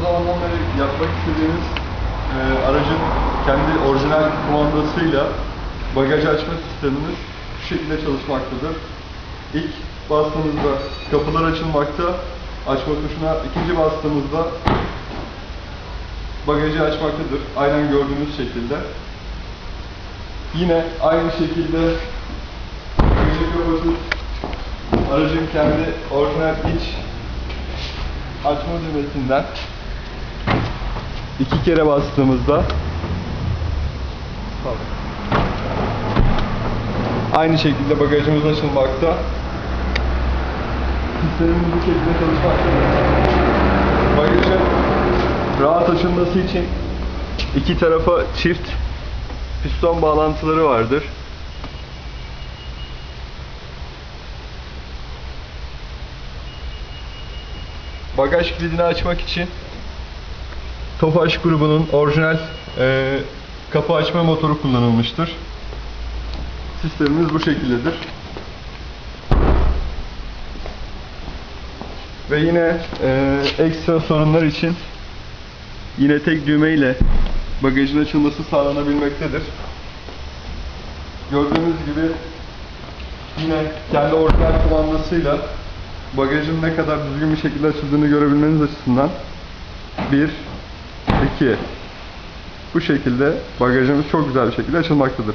uzun zamandan beri yapmak istediğimiz e, aracın kendi orijinal kumandasıyla bagaj açma sistemimiz şu şekilde çalışmaktadır. İlk bastığımızda kapılar açılmakta, açma tuşuna ikinci bastığımızda bagajı açmaktadır. Aynen gördüğünüz şekilde. Yine aynı şekilde bagajı kapatıp aracın kendi orijinal iç açma düğmesinden iki kere bastığımızda aynı şekilde bagajımız açılmakta. Sistemimiz bu şekilde çalışmaktadır. Bagajın rahat açılması için iki tarafa çift piston bağlantıları vardır. Bagaj kilidini açmak için Tofaş grubunun orijinal e, kapı açma motoru kullanılmıştır. Sistemimiz bu şekildedir. Ve yine e, ekstra sorunlar için yine tek düğme ile bagajın açılması sağlanabilmektedir. Gördüğünüz gibi yine kendi orijinal kumandasıyla bagajın ne kadar düzgün bir şekilde açıldığını görebilmeniz açısından 1 2 bu şekilde bagajımız çok güzel bir şekilde açılmaktadır.